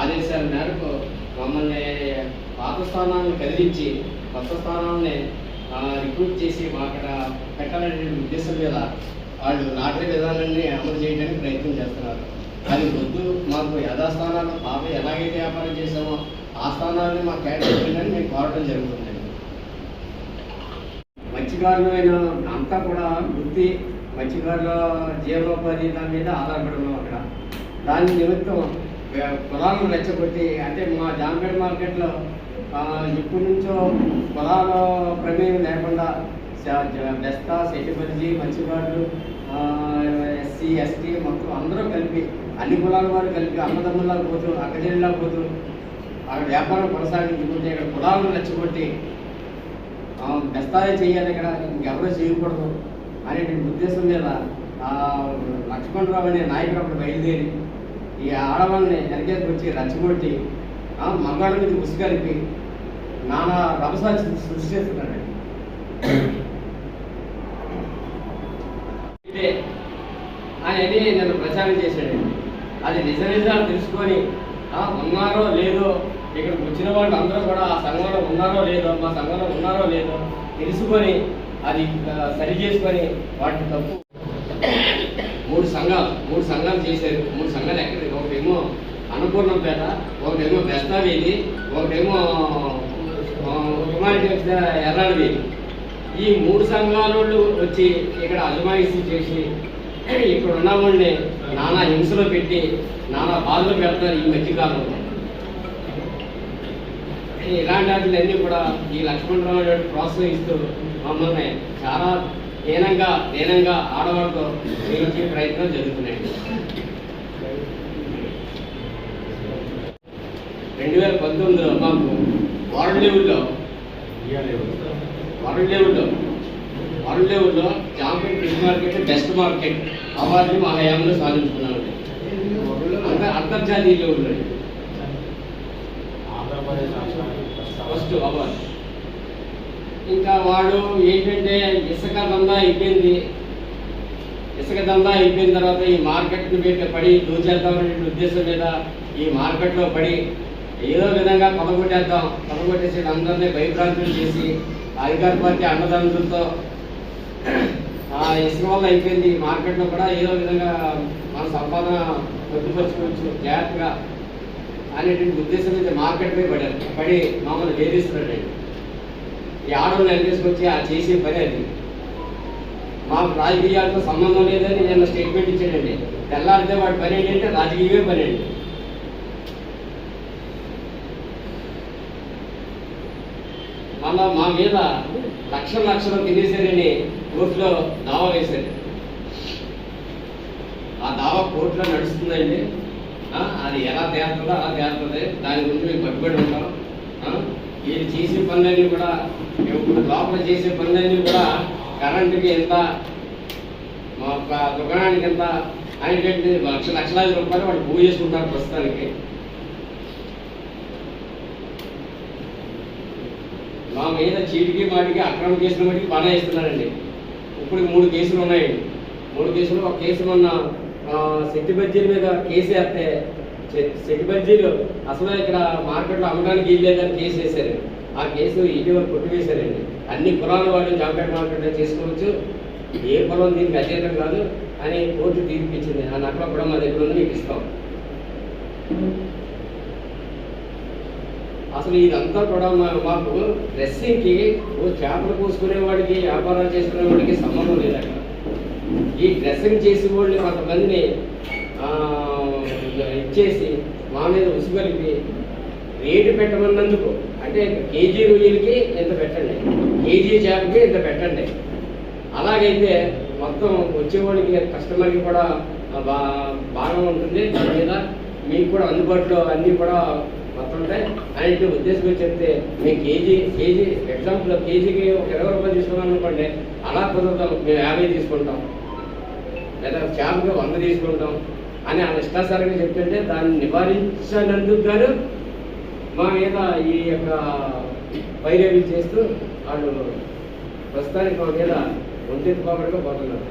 ఆదేశాల మేరకు మమ్మల్ని పాత స్థానాన్ని కదిలించి కొత్త స్థానాన్ని రిక్రూట్ చేసి మా అక్కడ పెట్టాలనే ఉద్దేశం మీద వాళ్ళు లాటరీ విధానాన్ని అమలు చేయడానికి ప్రయత్నం చేస్తున్నారు. అది వద్దు మాకు యథాస్థానాలు పాప ఎలాగైతే వ్యాపారం చేసామో ఆ స్థానాన్ని మాకు కేటాయించండి మేము కోరడం జరుగుతుందండి మత్స్యకారులైన అంతా కూడా వృత్తి మత్స్యకారుల జీవనోపాధి దాని మీద ఆధారపడి ఉన్నాం అక్కడ. దాని నిమిత్తం పొలాలను రెచ్చగొట్టి అంటే మా జాంపేట మార్కెట్లో ఆ, ఇప్పటి నుంచో పొలాల ప్రమేయం లేకుండా బెస్తా సెటిబర్జీ మంచివాళ్ళు ఎస్సీ ఎస్టీ మొత్తం అందరూ కలిపి అన్ని కులాల వారు కలిపి అన్నదమ్ముల్లా పోతూ అక్కజల్లా పోతూ అక్కడ వ్యాపారం కొనసాగించుకుంటే ఇక్కడ కులాలను రెచ్చగొట్టి ఆ, బెస్తాలే చేయాలి ఇక్కడ ఇంకెవరో చేయకూడదు అనేటువంటి ఉద్దేశం మీద లక్ష్మణరావు అనే నాయకుడు అప్పుడు బయలుదేరి ఈ ఆడవాళ్ళని వెనకేసి వచ్చి రచ్చగొట్టి ఆ, మగాళ్ళ మీద ఉసిగలిపి నానా రభస సృష్టిస్తున్నాడండి చేస్తున్నాడు అనేది నేను ప్రచారం చేశాడండి. అది నిజ నిజాలు తెలుసుకొని ఆ, ఉన్నారో లేదో ఇక్కడికి వచ్చిన వాళ్ళు అందరూ కూడా ఆ సంఘంలో ఉన్నారో లేదో మా సంఘంలో ఉన్నారో లేదో తెలుసుకొని అది సరి చేసుకొని వాటిని తప్పు మూడు సంఘాలు మూడు సంఘాలు చేశారు. మూడు సంఘాలు ఎక్కడ ఒకటేమో అన్నపూర్ణంపేట ఒకటేమో బెస్తావేది ఒకటేమో హ్యుమానిటీ ఎర్రాడవేది. ఈ మూడు సంఘాల వాళ్ళు వచ్చి ఇక్కడ అజమాయిషి చేసి ఇక్కడ ఉన్న వాళ్ళని నానా హింసలో పెట్టి నానా బాధలు పెడతారు ఈ మధ్యకాలంలో ఇలాంటి వాటిలన్నీ కూడా ఈ లక్ష్మణరావు గారు ప్రోత్సహిస్తూ మమ్మల్ని చాలా హీనంగా హీనంగా ఆడవాళ్ళతో చేయించే ప్రయత్నం జరుగుతున్నాయి. రెండు వేల పంతొమ్మిదిలో మాకు వరల్డ్ లెవెల్లో వరల్డ్ లెవెల్లో వరల్డ్ లెవెల్లో Jampet fish market best market అవార్డుని మా హయాంలో సాధించుకున్నామండి అంత అంతర్జాతీయ లెవెల్లో ఫస్ట్ అవార్డు. ఇంకా వాడు ఏంటంటే ఇసుక దందా అయిపోయింది. ఇసుక దందా అయిపోయిన తర్వాత ఈ మార్కెట్ మీద పడి దూచేద్దామనే ఉద్దేశం మీద ఈ మార్కెట్లో పడి ఏదో విధంగా కొలగొట్టేద్దాం కొలగొట్టేసి అందరినీ భయభ్రాంతులు చేసి అధికార పార్టీ అన్నదంతులతో ఆ ఇసుక వల్ల అయిపోయింది. ఈ మార్కెట్లో కూడా ఏదో విధంగా మన సంపాదన పొద్దుపరచుకోవచ్చు జాగ్రత్తగా అనేటువంటి ఉద్దేశం మీద మార్కెట్ మీద పడారు పడి మమ్మల్ని వేధిస్తున్నాడండి. ఈ ఆడవాళ్ళు వెనకేసుకొచ్చి ఆ చేసే పని అది. మాకు రాజకీయాలతో సంబంధం లేదని నేను స్టేట్మెంట్ ఇచ్చాడండి. తెల్లారితే వాడి పని ఏంటంటే రాజకీయమే పని అండి. మళ్ళా మా మీద లక్ష లక్షలు తినేసారని కోర్టులో దావా వేశారు. ఆ దావా కోర్టులో నడుస్తుందండి. ఆ, అది ఎలా తేరుతుందో అలా తేరుతుంది. దాని గురించి మేము పట్టుబడి ఉంటాం. ఆ, వీళ్ళు చేసే పనులన్నీ కూడా ఇప్పుడు లోపల చేసే పనులన్నీ కూడా కరెంటుకి ఎంత మా యొక్క దుకాణానికి ఎంత అనేటువంటి లక్ష లక్షలాది రూపాయలు వాళ్ళు పూజ చేసుకుంటారు ప్రస్తుతానికి. మా మీద చీటికి మాటికి అక్రమ కేసులు బట్టి పని వేస్తున్నారండి ఇప్పుడు మూడు కేసులు ఉన్నాయండి మూడు కేసులు ఒక కేసు మొన్న శక్తి శెట్టి బజ్జీల మీద కేసు వేస్తే సెట్ బజ్జీలు అసలు ఇక్కడ మార్కెట్లో అమ్మడానికి వీల్లేదని కేసు వేశారు ఆ కేసు ఇటీవల కొట్టివేశారండి. అన్ని కులాల వాళ్ళు జాంపేట మార్కెట్లో చేసుకోవచ్చు. ఏ కులం దీనికి అతీతం కాదు అని కోర్టు తీర్పించింది ఆ నకల కూడా మా దగ్గర ఉంది మీకు ఇస్తాం. అసలు ఇదంతా కూడా మా- మాకు డ్రెస్సింగ్కి ఓ చేపలు పూసుకునే వాడికి వ్యాపారాలు చేసుకునే వాడికి సంబంధం లేదు అక్కడ ఈ డ్రెస్సింగ్ చేసే వాళ్ళు కొంతమందిని ఇచ్చేసి మా మీద ఉసిగొలిపి రేటు పెట్టమన్నందుకు. అంటే కేజీ రొయ్యలకి ఎంత పెట్టండి? కేజీ చేపకి ఎంత పెట్టండి? అలాగైతే మొత్తం వచ్చేవాడికి కస్టమర్కి కూడా బా బాగా ఉంటుంది. దాని మీద మీకు కూడా అందుబాటులో అన్నీ కూడా మొత్తం ఉంటాయి. అనేది ఉద్దేశం చెప్తే మేము కేజీ కేజీ ఎగ్జాంపుల్ కేజీకి ఒక ఇరవై రూపాయలు తీసుకున్నాం అనుకోండి అలా కుదరదాం. మేము యాభై తీసుకుంటాం. లేదా చేపకి వంద తీసుకుంటాం. అని ఆ ఇష్టాసారంగా చెప్తుంటే దాన్ని నివారించినందుకు గాను మా మీద ఈ యొక్క వైరవి చేస్తూ వాళ్ళు ప్రస్తుతానికి మా మీద ఒంటెత్తుకోబడిగా పోతున్నారు.